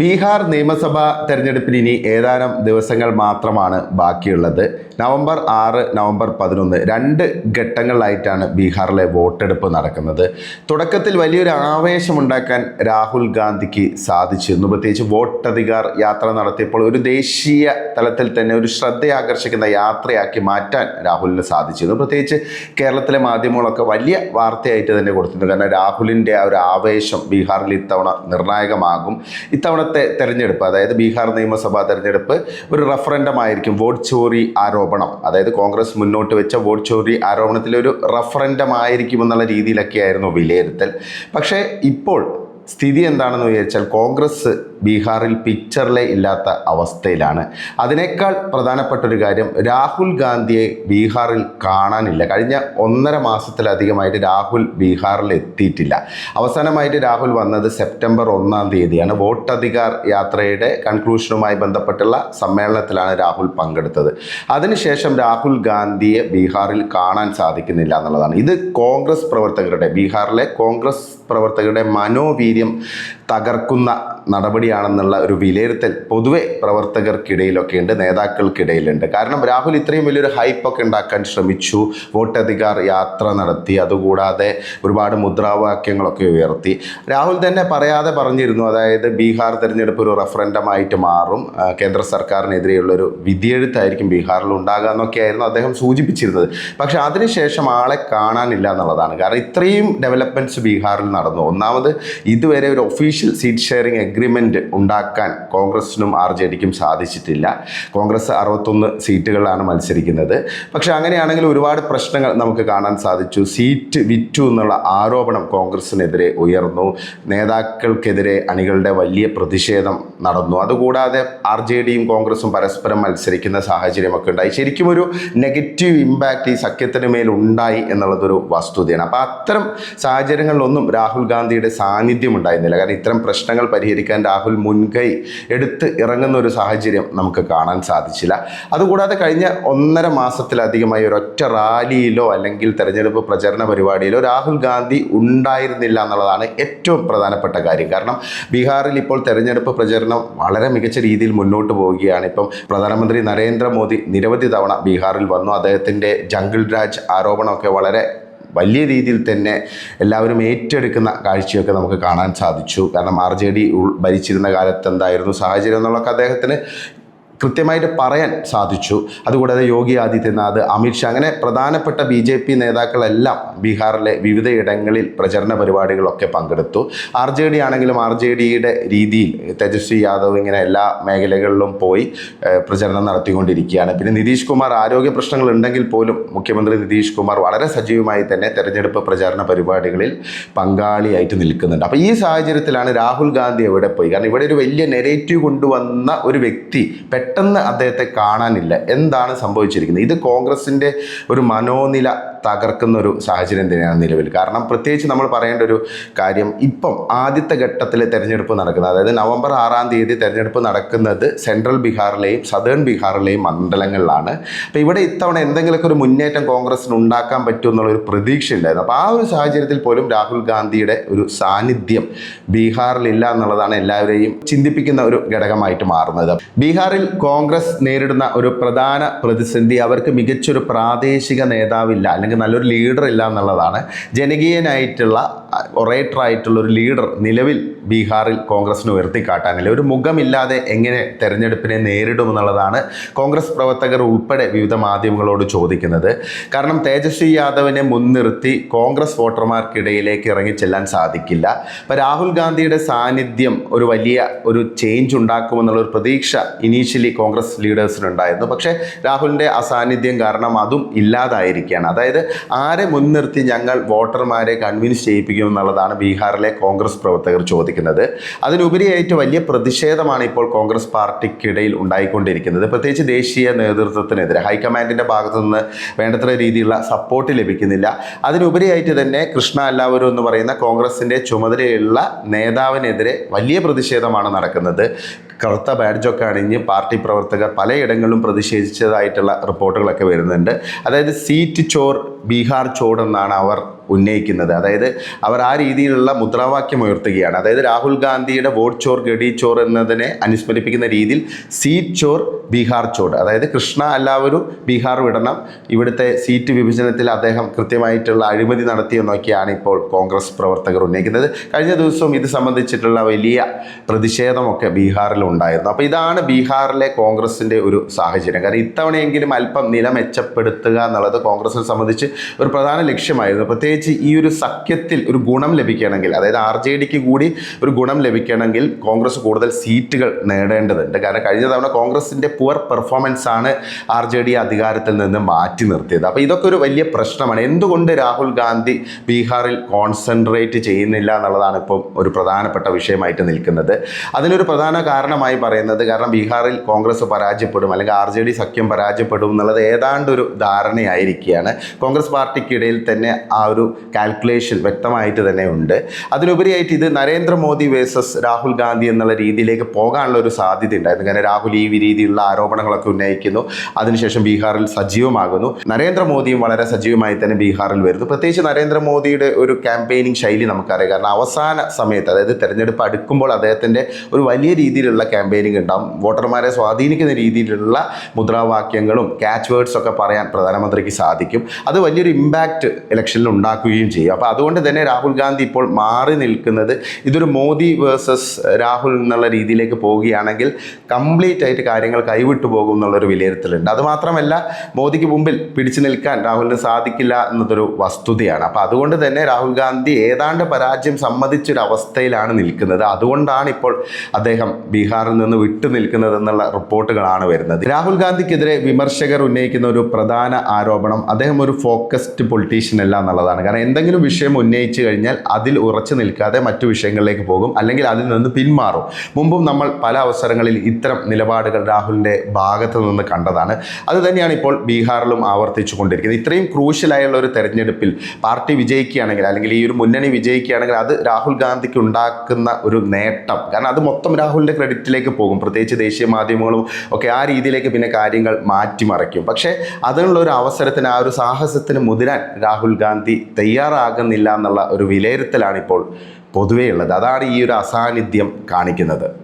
ബീഹാർ നിയമസഭാ തെരഞ്ഞെടുപ്പിന് ഇനി ഏതാനും ദിവസങ്ങൾ മാത്രമാണ് ബാക്കിയുള്ളത്. നവംബർ ആറ് നവംബർ പതിനൊന്ന് രണ്ട് ഘട്ടങ്ങളിലായിട്ടാണ് ബീഹാറിലെ വോട്ടെടുപ്പ് നടക്കുന്നത്. തുടക്കത്തിൽ വലിയൊരു ആവേശമുണ്ടാക്കാൻ രാഹുൽ ഗാന്ധിക്ക് സാധിച്ചിരുന്നു. പ്രത്യേകിച്ച് വോട്ടധികാർ യാത്ര നടത്തിയപ്പോൾ ഒരു ദേശീയ തലത്തിൽ തന്നെ ഒരു ശ്രദ്ധയാകർഷിക്കുന്ന യാത്രയാക്കി മാറ്റാൻ രാഹുലിന് സാധിച്ചിരുന്നു. പ്രത്യേകിച്ച് കേരളത്തിലെ മാധ്യമങ്ങളൊക്കെ വലിയ വാർത്തയായിട്ട് തന്നെ കൊടുത്തിട്ടുണ്ട്. കാരണം രാഹുലിന്റെ ആ ഒരു ആവേശം ബീഹാറിൽ ഇത്തവണ നിർണായകമാകും. ഇത്തവണത്തെ തെരഞ്ഞെടുപ്പ് അതായത് ബീഹാർ നിയമസഭാ തെരഞ്ഞെടുപ്പ് ഒരു റഫറൻഡം ആയിരിക്കും വോട്ട് ചോറി ആരോപണം. അതായത് കോൺഗ്രസ് മുന്നോട്ട് വെച്ച വോട്ട് ചോറി ആരോപണത്തിലെ ഒരു റഫറൻഡം ആയിരിക്കും എന്നുള്ള രീതിയിലൊക്കെയായിരുന്നു വിലയിരുത്തൽ. പക്ഷേ ഇപ്പോൾ സ്ഥിതി എന്താണെന്ന് വിചാരിച്ചാൽ കോൺഗ്രസ് ബീഹാറിൽ പിക്ചറിലെ ഇല്ലാത്ത അവസ്ഥയിലാണ്. അതിനേക്കാൾ പ്രധാനപ്പെട്ട ഒരു കാര്യം രാഹുൽ ഗാന്ധിയെ ബീഹാറിൽ കാണാനില്ല. കഴിഞ്ഞ ഒന്നര മാസത്തിലധികമായിട്ട് രാഹുൽ ബീഹാറിൽ എത്തിയിട്ടില്ല. അവസാനമായിട്ട് രാഹുൽ വന്നത് സെപ്റ്റംബർ ഒന്നാം തീയതിയാണ്. വോട്ടധികാർ യാത്രയുടെ കൺക്ലൂഷനുമായി ബന്ധപ്പെട്ടുള്ള സമ്മേളനത്തിലാണ് രാഹുൽ പങ്കെടുത്തത്. അതിനുശേഷം രാഹുൽ ഗാന്ധിയെ ബീഹാറിൽ കാണാൻ സാധിക്കുന്നില്ല എന്നുള്ളതാണ്. ഇത് കോൺഗ്രസ് പ്രവർത്തകരുടെ ബീഹാറിലെ കോൺഗ്രസ് പ്രവർത്തകരുടെ മനോവീര്യം തകർക്കുന്ന നടപടിയാണെന്നുള്ള ഒരു വിലയിരുത്തൽ പൊതുവെ പ്രവർത്തകർക്കിടയിലൊക്കെ ഉണ്ട് നേതാക്കൾക്കിടയിലുണ്ട്. കാരണം രാഹുൽ ഇത്രയും വലിയൊരു ഹൈപ്പൊക്കെ ഉണ്ടാക്കാൻ ശ്രമിച്ചു വോട്ടധികാർ യാത്ര നടത്തി അതുകൂടാതെ ഒരുപാട് മുദ്രാവാക്യങ്ങളൊക്കെ ഉയർത്തി. രാഹുൽ തന്നെ പറയാതെ പറഞ്ഞിരുന്നു അതായത് ബീഹാർ തിരഞ്ഞെടുപ്പ് ഒരു റഫറൻഡമായിട്ട് മാറും കേന്ദ്ര സർക്കാരിനെതിരെയുള്ളൊരു വിധിയെഴുത്തായിരിക്കും ബീഹാറിൽ ഉണ്ടാകുക എന്നൊക്കെയായിരുന്നു അദ്ദേഹം സൂചിപ്പിച്ചിരുന്നത്. പക്ഷേ അതിനുശേഷം ആളെ കാണാനില്ല എന്നുള്ളതാണ്. കാരണം ഇത്രയും ഡെവലപ്മെന്റ്സ് ബീഹാറിൽ നടന്നു. ഒന്നാമത് ഇതുവരെ ഒരു ഒഫീഷ്യൽ സീറ്റ് ഷെയറിംഗ് എഗ്രിമെന്റ് ഉണ്ടാക്കാൻ കോൺഗ്രസിനും ആർ ജെ ഡിക്കും സാധിച്ചിട്ടില്ല. കോൺഗ്രസ് അറുപത്തൊന്ന് സീറ്റുകളാണ് മത്സരിക്കുന്നത്. പക്ഷേ അങ്ങനെയാണെങ്കിൽ ഒരുപാട് പ്രശ്നങ്ങൾ നമുക്ക് കാണാൻ സാധിച്ചു. സീറ്റ് വിറ്റു എന്നുള്ള ആരോപണം കോൺഗ്രസിനെതിരെ ഉയർന്നു. നേതാക്കൾക്കെതിരെ അണികളുടെ വലിയ പ്രതിഷേധം നടന്നു. അതുകൂടാതെ ആർ ജെ ഡിയും കോൺഗ്രസും പരസ്പരം മത്സരിക്കുന്ന സാഹചര്യമൊക്കെ ഉണ്ടായി. ശരിക്കും ഒരു നെഗറ്റീവ് ഇമ്പാക്റ്റ് ഈ സഖ്യത്തിന് മേൽ ഉണ്ടായി എന്നുള്ളതൊരു വസ്തുതയാണ്. അപ്പോൾ അത്തരം സാഹചര്യങ്ങളിലൊന്നും രാഹുൽ ഗാന്ധിയുടെ സാന്നിധ്യം ഉണ്ടായിരുന്നില്ല. കാരണം ഇത്തരം പ്രശ്നങ്ങൾ പരിഹരിക്കാൻ രാഹുൽ മുൻകൈ എടുത്ത് ഇറങ്ങുന്ന ഒരു സാഹചര്യം നമുക്ക് കാണാൻ സാധിച്ചില്ല. അതുകൂടാതെ കഴിഞ്ഞ ഒന്നര മാസത്തിലധികമായി ഒരൊറ്റ റാലിയിലോ അല്ലെങ്കിൽ തെരഞ്ഞെടുപ്പ് പ്രചരണ പരിപാടിയിലോ രാഹുൽ ഗാന്ധി ഉണ്ടായിരുന്നില്ല എന്നുള്ളതാണ് ഏറ്റവും പ്രധാനപ്പെട്ട കാര്യം. കാരണം ബീഹാറിൽ ഇപ്പോൾ തെരഞ്ഞെടുപ്പ് പ്രചരണം വളരെ മികച്ച രീതിയിൽ മുന്നോട്ട് പോവുകയാണ്. ഇപ്പം പ്രധാനമന്ത്രി നരേന്ദ്രമോദി നിരവധി തവണ ബീഹാറിൽ വന്നു. അദ്ദേഹത്തിന്റെ ജംഗിൾ രാജ് ആരോപണമൊക്കെ വളരെ വലിയ രീതിയിൽ തന്നെ എല്ലാവരും ഏറ്റെടുക്കുന്ന കാഴ്ചയൊക്കെ നമുക്ക് കാണാൻ സാധിച്ചു. കാരണം ആർ ജെ ഡി ഭരിച്ചിരുന്ന കാലത്ത് എന്തായിരുന്നു സാഹചര്യം എന്നുള്ളതൊക്കെ അദ്ദേഹത്തിന് കൃത്യമായിട്ട് പറയാൻ സാധിച്ചു. അതുകൂടാതെ യോഗി ആദിത്യനാഥ് അമിത്ഷാ അങ്ങനെ പ്രധാനപ്പെട്ട ബി ജെ പി നേതാക്കളെല്ലാം ബീഹാറിലെ വിവിധ ഇടങ്ങളിൽ പ്രചരണ പരിപാടികളൊക്കെ പങ്കെടുത്തു. ആർ ജെ ഡി ആണെങ്കിലും ആർ ജെ ഡിയുടെ രീതിയിൽ തേജസ്വി യാദവ് ഇങ്ങനെ എല്ലാ മേഖലകളിലും പോയി പ്രചരണം നടത്തിക്കൊണ്ടിരിക്കുകയാണ്. പിന്നെ നിതീഷ് കുമാർ ആരോഗ്യ പ്രശ്നങ്ങൾ ഉണ്ടെങ്കിൽ പോലും മുഖ്യമന്ത്രി നിതീഷ് കുമാർ വളരെ സജീവമായി തന്നെ തെരഞ്ഞെടുപ്പ് പ്രചാരണ പരിപാടികളിൽ പങ്കാളിയായിട്ട് നിൽക്കുന്നുണ്ട്. അപ്പോൾ ഈ സാഹചര്യത്തിലാണ് രാഹുൽ ഗാന്ധി എവിടെ പോയി? കാരണം ഇവിടെ ഒരു വലിയ നെഗറ്റീവ് കൊണ്ടുവന്ന ഒരു വ്യക്തി പെട്ടെന്ന് അദ്ദേഹത്തെ കാണാനില്ല. എന്താണ് സംഭവിച്ചിരിക്കുന്നത്? ഇത് കോൺഗ്രസിന്റെ ഒരു മനോനില തകർക്കുന്ന ഒരു സാഹചര്യം തന്നെയാണ് നിലവിൽ. കാരണം പ്രത്യേകിച്ച് നമ്മൾ പറയേണ്ട ഒരു കാര്യം ഇപ്പം ആദ്യത്തെ ഘട്ടത്തിൽ തെരഞ്ഞെടുപ്പ് നടക്കുന്നത് അതായത് നവംബർ ആറാം തീയതി തെരഞ്ഞെടുപ്പ് നടക്കുന്നത് സെൻട്രൽ ബീഹാറിലെയും സദേൺ ബീഹാറിലെയും മണ്ഡലങ്ങളിലാണ്. അപ്പോൾ ഇവിടെ ഇത്തവണ എന്തെങ്കിലുമൊക്കെ ഒരു മുന്നേറ്റം കോൺഗ്രസിന് ഉണ്ടാക്കാൻ പറ്റും എന്നുള്ളൊരു പ്രതീക്ഷ ഉണ്ടായിരുന്നു അപ്പോൾ ആ ഒരു സാഹചര്യത്തിൽ പോലും രാഹുൽ ഗാന്ധിയുടെ ഒരു സാന്നിധ്യം ബീഹാറിലില്ല എന്നുള്ളതാണ് എല്ലാവരെയും ചിന്തിപ്പിക്കുന്ന ഒരു ഘടകമായിട്ട് മാറുന്നത്. ബീഹാറിൽ കോൺഗ്രസ് നേരിടുന്ന ഒരു പ്രധാന പ്രതിസന്ധി അവർക്ക് മികച്ചൊരു പ്രാദേശിക നേതാവില്ല അല്ലെങ്കിൽ നല്ലൊരു ലീഡർ ഇല്ല എന്നുള്ളതാണ്. ജനകീയനായിട്ടുള്ള ഒറേറ്ററായിട്ടുള്ള ഒരു ലീഡർ നിലവിൽ ബീഹാറിൽ കോൺഗ്രസിന് ഉയർത്തിക്കാട്ടാനില്ല. ഒരു മുഖമില്ലാതെ എങ്ങനെ തെരഞ്ഞെടുപ്പിനെ നേരിടുമെന്നുള്ളതാണ് കോൺഗ്രസ് പ്രവർത്തകർ ഉൾപ്പെടെ വിവിധ മാധ്യമങ്ങളോട് ചോദിക്കുന്നത്. കാരണം തേജസ്വി യാദവിനെ മുൻനിർത്തി കോൺഗ്രസ് വോട്ടർമാർക്കിടയിലേക്ക് ഇറങ്ങിച്ചെല്ലാൻ സാധിക്കില്ല. അപ്പോൾ രാഹുൽ ഗാന്ധിയുടെ സാന്നിധ്യം ഒരു വലിയ ഒരു ചേഞ്ച് ഉണ്ടാക്കുമെന്നുള്ളൊരു പ്രതീക്ഷ ഇനീഷ്യലി കോൺഗ്രസ് ലീഡേഴ്സിനുണ്ടായിരുന്നു. പക്ഷേ രാഹുലിന്റെ അസാന്നിധ്യം കാരണം അതും ഇല്ലാതായിരിക്കുകയാണ്. അതായത് ആരെ മുൻനിർത്തി ഞങ്ങൾ വോട്ടർമാരെ കൺവിൻസ് ചെയ്യിപ്പിക്കും എന്നുള്ളതാണ് ബീഹാറിലെ കോൺഗ്രസ് പ്രവർത്തകർ ചോദിക്കുന്നത്. അതിനുപരിയായിട്ട് വലിയ പ്രതിഷേധമാണ് ഇപ്പോൾ കോൺഗ്രസ് പാർട്ടിക്കിടയിൽ ഉണ്ടായിക്കൊണ്ടിരിക്കുന്നത്. പ്രത്യേകിച്ച് ദേശീയ നേതൃത്വത്തിനെതിരെ ഹൈക്കമാൻഡിന്റെ ഭാഗത്തു നിന്ന് വേണ്ടത്ര രീതിയിലുള്ള സപ്പോർട്ട് ലഭിക്കുന്നില്ല. അതിനുപരിയായിട്ട് തന്നെ കൃഷ്ണ അല്ലാവരും എന്ന് പറയുന്ന കോൺഗ്രസിന്റെ ചുമതലയുള്ള നേതാവിനെതിരെ വലിയ പ്രതിഷേധമാണ് നടക്കുന്നത്. കറുത്ത ബാഡ്ജൊക്കെ അണിഞ്ഞ് പാർട്ടി പ്രവർത്തകർ പലയിടങ്ങളിലും പ്രതിഷേധിച്ചതായിട്ടുള്ള റിപ്പോർട്ടുകളൊക്കെ വരുന്നുണ്ട്. അതായത് സീറ്റ് ചോർ ബീഹാർ ചോർ എന്നാണ് അവർ ഉന്നയിക്കുന്നത്. അതായത് അവർ ആ രീതിയിലുള്ള മുദ്രാവാക്യം ഉയർത്തുകയാണ്. അതായത് രാഹുൽ ഗാന്ധിയുടെ വോട്ട് ചോർ ഗഡി ചോർ എന്നതിനെ അനുസ്മരിപ്പിക്കുന്ന രീതിയിൽ സീറ്റ് ചോർ ബീഹാർ ചോർ. അതായത് കൃഷ്ണ എല്ലാവരും ബീഹാർ വിടണം. ഇവിടുത്തെ സീറ്റ് വിഭജനത്തിൽ അദ്ദേഹം കൃത്യമായിട്ടുള്ള അഴിമതി നടത്തിയെന്നൊക്കെയാണ് ഇപ്പോൾ കോൺഗ്രസ് പ്രവർത്തകർ ഉന്നയിക്കുന്നത്. കഴിഞ്ഞ ദിവസവും ഇത് സംബന്ധിച്ചിട്ടുള്ള വലിയ പ്രതിഷേധമൊക്കെ ബീഹാറിൽ ഉണ്ടായിരുന്നു. അപ്പോൾ ഇതാണ് ബീഹാറിലെ കോൺഗ്രസിന്റെ ഒരു സാഹചര്യം. കാരണം ഇത്തവണയെങ്കിലും അല്പം നില മെച്ചപ്പെടുത്തുക എന്നുള്ളത് കോൺഗ്രസിനെ സംബന്ധിച്ച് ഒരു പ്രധാന ലക്ഷ്യമായിരുന്നു. പ്രത്യേകിച്ച് ഈ ഒരു സഖ്യത്തിൽ ഒരു ഗുണം ലഭിക്കണമെങ്കിൽ അതായത് ആർ ജെ ഡിക്ക് കൂടി ഒരു ഗുണം ലഭിക്കണമെങ്കിൽ കോൺഗ്രസ് കൂടുതൽ സീറ്റുകൾ നേടേണ്ടതുണ്ട്. കാരണം കഴിഞ്ഞ തവണ കോൺഗ്രസിന്റെ പുവർ പെർഫോമൻസ് ആണ് ആർ ജെ ഡി അധികാരത്തിൽ നിന്ന് മാറ്റി നിർത്തിയത്. അപ്പോൾ ഇതൊക്കെ ഒരു വലിയ പ്രശ്നമാണ്. എന്തുകൊണ്ട് രാഹുൽ ഗാന്ധി ബീഹാറിൽ കോൺസെൻട്രേറ്റ് ചെയ്യുന്നില്ല എന്നുള്ളതാണ് ഇപ്പം ഒരു പ്രധാനപ്പെട്ട വിഷയമായിട്ട് നിൽക്കുന്നത്. അതിനൊരു പ്രധാന കാരണമായി പറയുന്നത് കാരണം ബീഹാറിൽ കോൺഗ്രസ് പരാജയപ്പെടും അല്ലെങ്കിൽ ആർ ജെ ഡി സഖ്യം പരാജയപ്പെടും എന്നുള്ളത് ഏതാണ്ട് ഒരു ധാരണയായിരിക്കുകയാണ്. കോൺഗ്രസ് പാർട്ടിക്കിടയിൽ തന്നെ ആ ഒരു കാൽക്കുലേഷൻ വ്യക്തമായിട്ട് തന്നെ ഉണ്ട്. അതിനുപരിയായിട്ട് ഇത് നരേന്ദ്രമോദി വേഴ്സസ് രാഹുൽ ഗാന്ധി എന്നുള്ള രീതിയിലേക്ക് പോകാനുള്ള ഒരു സാധ്യത ഉണ്ടായിരുന്നു. കാരണം രാഹുൽ ഈ രീതിയിലുള്ള ആരോപണങ്ങളൊക്കെ ഉന്നയിക്കുന്നു. അതിനുശേഷം ബീഹാറിൽ സജീവമാകുന്നു. നരേന്ദ്രമോദിയും വളരെ സജീവമായി തന്നെ ബീഹാറിൽ വരുന്നു. പ്രത്യേകിച്ച് നരേന്ദ്രമോദിയുടെ ഒരു ക്യാമ്പയിനിങ് ശൈലി നമുക്കറിയാം. കാരണം അവസാന സമയത്ത് അതായത് തെരഞ്ഞെടുപ്പ് അടുക്കുമ്പോൾ അദ്ദേഹത്തിന്റെ ഒരു വലിയ രീതിയിലുള്ള ക്യാമ്പയിനിങ് ഉണ്ടാവും. വോട്ടർമാരെ സ്വാധീനിക്കുന്ന രീതിയിലുള്ള മുദ്രാവാക്യങ്ങളും ക്യാച്ച് വേർഡ്സ് ഒക്കെ പറയാൻ പ്രധാനമന്ത്രിക്ക് സാധിക്കും. അത് വലിയൊരു ഇമ്പാക്റ്റ് ഇലക്ഷനിൽ ഉണ്ടാക്കുകയും ചെയ്യും. അപ്പോൾ അതുകൊണ്ട് തന്നെ രാഹുൽ ഗാന്ധി ഇപ്പോൾ മാറി നിൽക്കുന്നത് ഇതൊരു മോദി വേഴ്സസ് രാഹുൽ എന്നുള്ള രീതിയിലേക്ക് പോവുകയാണെങ്കിൽ കംപ്ലീറ്റ് ആയിട്ട് കാര്യങ്ങൾ കൈവിട്ടു പോകും എന്നുള്ളൊരു വിലയിരുത്തലുണ്ട്. അതുമാത്രമല്ല മോദിക്ക് മുമ്പിൽ പിടിച്ചു നിൽക്കാൻ രാഹുലിന് സാധിക്കില്ല എന്നതൊരു വസ്തുതയാണ്. അപ്പോൾ അതുകൊണ്ട് തന്നെ രാഹുൽ ഗാന്ധി ഏതാണ്ട് പരാജയം സമ്മതിച്ചൊരവസ്ഥയിലാണ് നിൽക്കുന്നത്. അതുകൊണ്ടാണ് ഇപ്പോൾ അദ്ദേഹം ബീഹാറിൽ നിന്ന് വിട്ടു നിൽക്കുന്നത് എന്നുള്ള റിപ്പോർട്ടുകളാണ് വരുന്നത്. രാഹുൽ ഗാന്ധിക്കെതിരെ വിമർശകർ ഉന്നയിക്കുന്ന ഒരു പ്രധാന ആരോപണം അദ്ദേഹം ഒരു ഫോക്കസ്ഡ് പൊളിറ്റീഷ്യൻ അല്ല എന്നുള്ളതാണ് കാരണം എന്തെങ്കിലും വിഷയം ഉന്നയിച്ചു കഴിഞ്ഞാൽ അതിൽ ഉറച്ചു നിൽക്കാതെ മറ്റു വിഷയങ്ങളിലേക്ക് പോകും. അല്ലെങ്കിൽ അതിൽ നിന്ന് പിന്മാറും. മുമ്പും നമ്മൾ പല അവസരങ്ങളിൽ ഇത്തരം നിലപാടുകൾ രാഹുലിന്റെ ഭാഗത്ത് നിന്ന് കണ്ടതാണ്. അത് തന്നെയാണ് ഇപ്പോൾ ബീഹാറിലും ആവർത്തിച്ചു കൊണ്ടിരിക്കുന്നത്. ഇത്രയും ക്രൂഷ്യലായുള്ള ഒരു തെരഞ്ഞെടുപ്പിൽ പാർട്ടി വിജയിക്കുകയാണെങ്കിൽ അല്ലെങ്കിൽ ഈ ഒരു മുന്നണി വിജയിക്കുകയാണെങ്കിൽ അത് രാഹുൽ ഗാന്ധിക്ക് ഉണ്ടാക്കുന്ന ഒരു നേട്ടം. കാരണം അത് മൊത്തം രാഹുലിന്റെ ക്രെഡിറ്റിലേക്ക് പോകും. പ്രത്യേകിച്ച് ദേശീയ മാധ്യമങ്ങളും ഒക്കെ ആ രീതിയിലേക്ക് പിന്നെ കാര്യങ്ങൾ മാറ്റിമറിക്കും. പക്ഷേ അതിനുള്ള ഒരു അവസരത്തിന് ആ ഒരു സാഹസത്തിന് മുതിരാൻ രാഹുൽ ഗാന്ധി തയ്യാറാകുന്നില്ല എന്നുള്ള ഒരു വിലയിരുത്തലാണിപ്പോൾ പൊതുവേ ഉള്ളത്. അതാണ് ഈ ഒരു അസാന്നിധ്യം കാണിക്കുന്നത്.